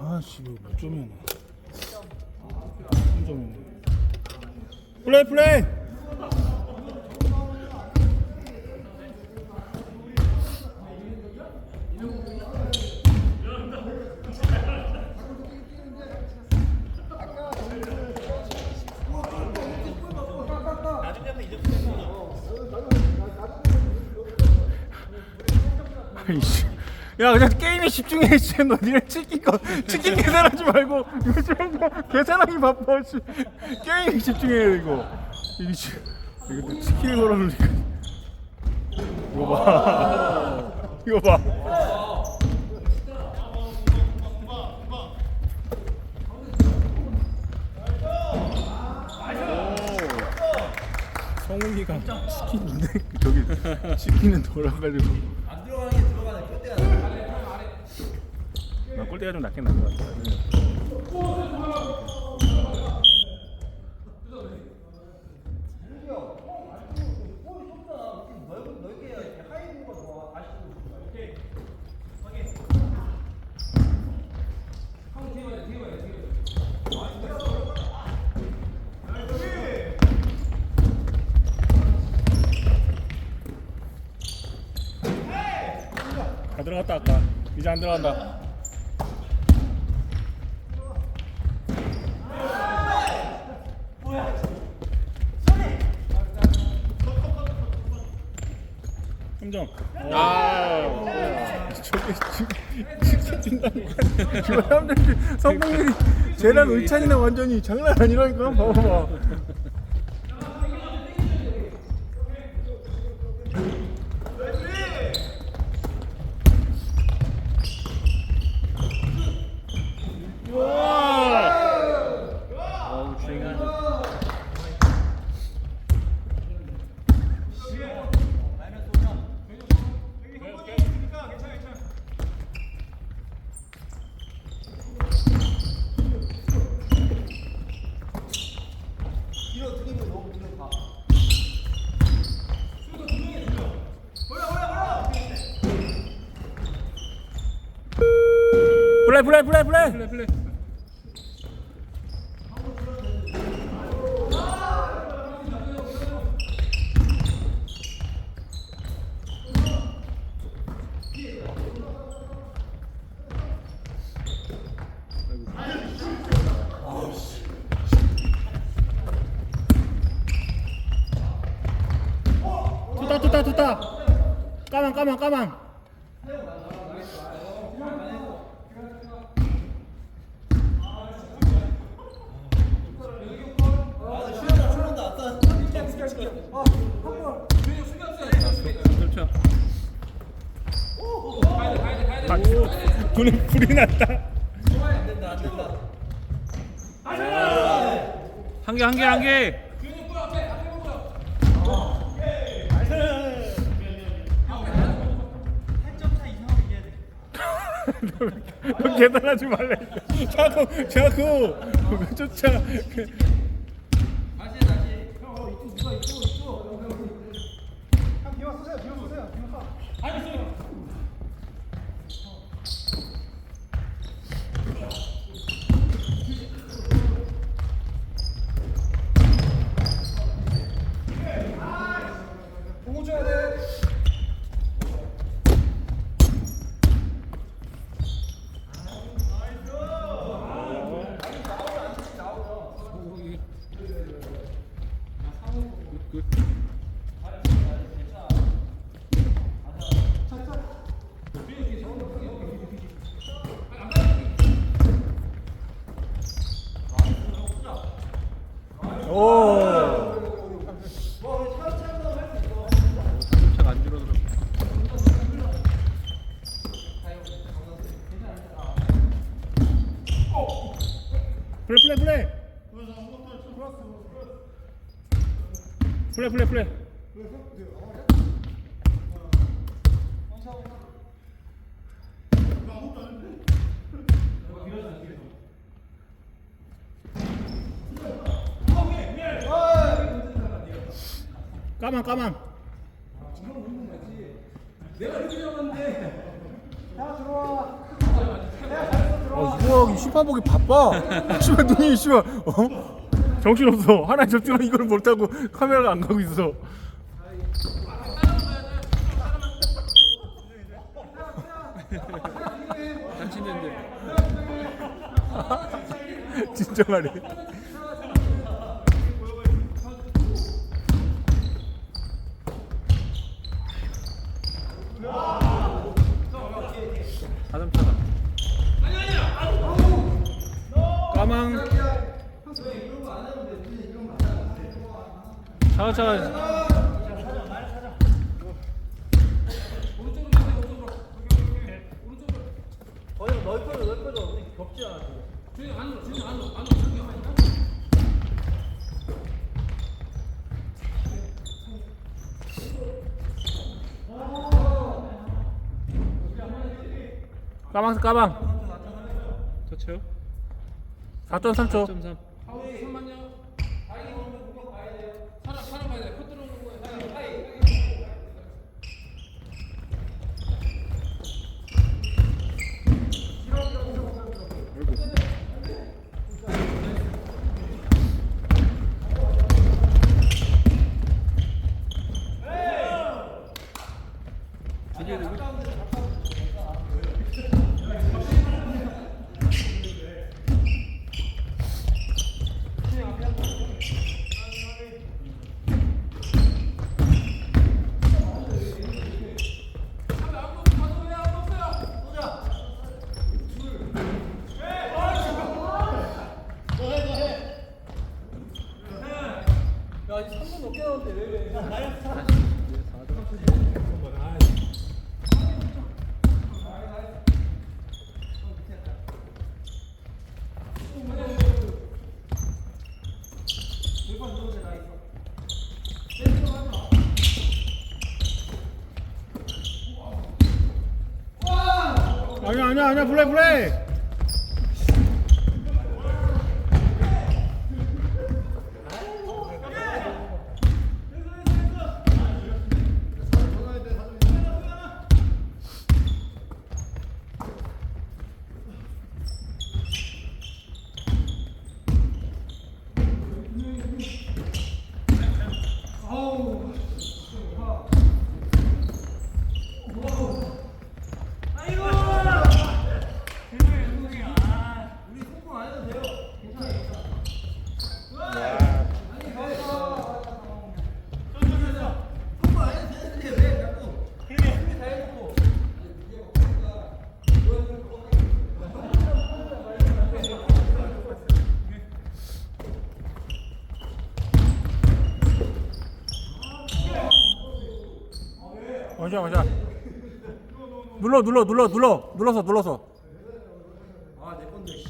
아씨 몇 점이야 3점이네 플레이 플레이! 아이씨. 야 그냥 게임에 집중해 씨. 너 니네 치킨 거 치킨 계산하지 말고 요즘 계산하기 바빠 씨. 게임에 집중해 이거 이거 씨. 이거 또 치킨을 걸어놓으니까 이거 봐 이거 봐 성훈이가 치킨인데 저기 치킨은 돌아가지고 나 꼴대가 좀 낫긴 나은 것 같아. 넓게 해야 하이브가 좋아. 다시 다 들어갔다 아까. 이제 안 들어간다. 삼점. 아. 저게 지금 진다는 거야. 저 사람들이 성공률이 쟤랑 의찬이랑 완전히 장난 아니라니까. 봐봐. 어우 주행하네. 뒤로 드리블 너무 뒤로 가. 플레이 플레이 플레이 플레이. 플레이 플레이 투다 까만 까만 까만 눈에 불이 났다. 안 된다 안 된다. 한 개, 한 개, 한 개. 너 계산하지 말래. 자꾸, 자꾸. 왜 쫓아. 다시 다시. 오. 플레이 플레이 플레이. 플레이 플레이 플레이. 까만 까만 내가 이렇게 잡았는데. 야 들어와. 야다 들어와 우와 이 심판복이 바빠. 씨발 눈이 씨발 어? 정신없어. 하나 접지만 이걸 못하고 카메라가 안 가고 있어. 진짜 말이야. 4점 차다. 까망. 자, 자. 거의 넓혀져, 넓혀져. 겹지 않아. 주인 안 넣어, 주인 안 넣어, 안 넣어. 까망 까망. 터치요 4.3초. 4.3 야 이제 3분 넘게 나왔는데 왜 이래 아니야 아 원샷 원샷. 눌러 눌러 눌러 눌러 눌러서 눌러서. 아내 건데 씨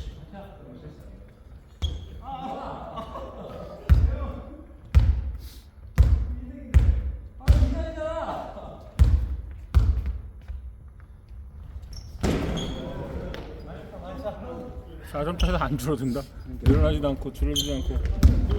사점 차도 안 줄어든다. 늘어나지도 않고 줄어들지 않고.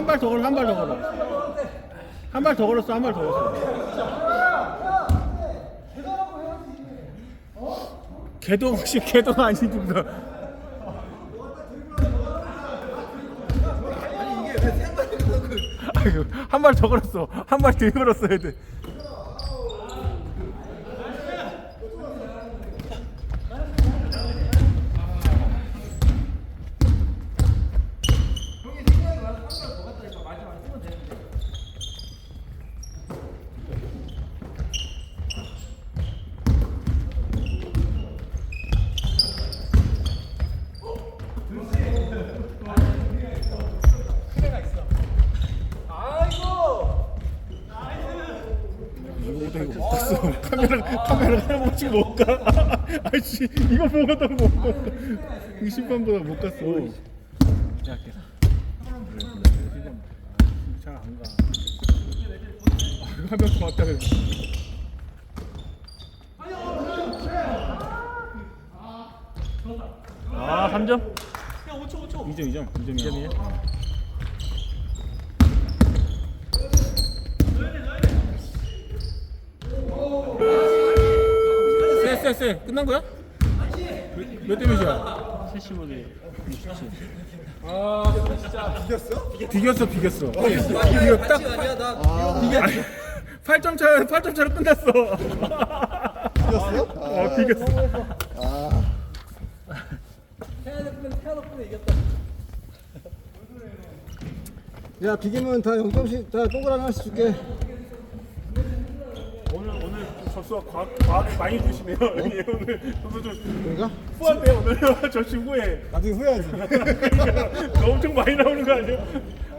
한 발 더 걸어 한 발 더 걸어. 한 발 더 걸었어 한 발 더 걸었어. 개동 혹시 개동 아니든가. 아이고 한 발 더 걸었어 한 발 더 걸었어야 돼. 카메라 카메라 하나 지못 가. 아이씨 이거 보고 또못 가. 이 심판보다 못 갔어. 짧게. 잘안 가. 아, 이거 왔다 그래. 아 3점? 2점 2점 2점이야. 쎄쎄쎄 끝난 거야? 몇- 몇 대 몇이야? 75대 67아 진짜 비겼어? 비겼어 비겼어. 이거 딱 아니야 나 아니, 8점 차 8점 차로 끝났어. 비겼어요? 어 비겼어. 아, 야 비기면 다 0점씩 다 동그라미 하나씩 줄게. 접수가 과학 과학 많이 주시네요. 형님. 오늘 저도 좀 그러니까 후한데 오늘 저 친구에 나중에 후회하지. 너 엄청 많이 나오는 거 아니야?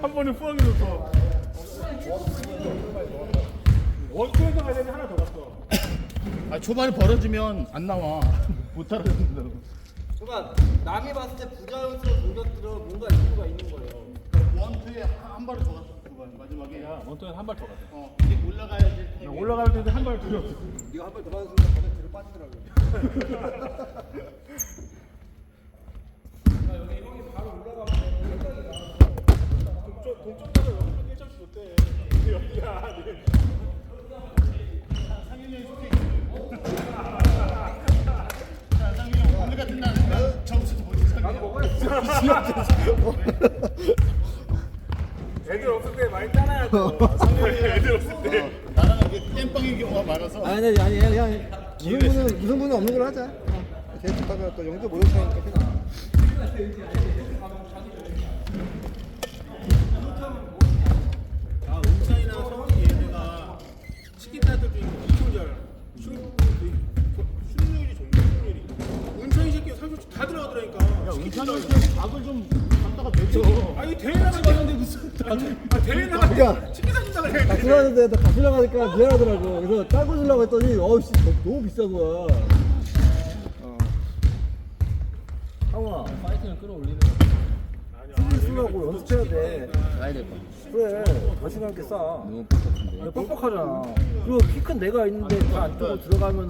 한 번에 후하게 줬어. 원투에서 가야 되는데 하나 더 갔어. 아 초반에 벌어지면 안 나와 못 알아듣는다고 그러니까 남이 봤을 때 부자연스러운 공격들은 뭔가 이유가 있는 거예요 원투에 한 발을 더 마지막에. 야, 원투에 한발더 갔어. 어 이제 올라가야지 올라갈 때는 한발 들었어. 네가 한 발더 맞은 순간 바닥 뒤로 빠지더라고요 동쪽으로 여기 1점씩 줬대. 여기야. 오늘 같은 날은 점수도 못 이상해 애들 없을 때 많이 따놔야 돼. 상대 애들 없을 때. 나랑 이게 땜빵인 경우가 많아서 아니 아니 아니 그냥 무승부는 무승부는 없는 걸로 하자. 계속 하면 또 영도 못 차니까 그냥. 아, 성훈이 얘네가 치킨. 은찬이 다 들어가더라니까. 야, 은찬이 각을 좀 갖다가 내줘 아니 대회 나가는데 무슨 아 대회 나가는데 그러니까. 치킨 사준다 그래. 다 들어왔는데 나 갚으려고 하니까 미안하더라고. 그래서 따고 주려고 했더니 어우 씨 너- 너무 비싼 거야. 어. 형아 파이팅을 끌어올리는 수비 쓰려고 연습해야 돼. 가야 될거 그래 자신감 있게 싸. 너무 뻑뻑한데 뻑뻑하잖아. 그리고 키 큰 내가 있는데 다안 뜨고 들어가면은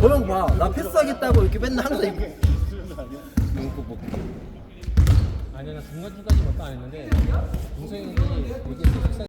저형 봐. 나 패스하겠다고 이렇게 맨날 항상 이렇게 너무 뻑뻑해 아니 나 중간중까지 몇 번 안 했는데 동생이 얘기했어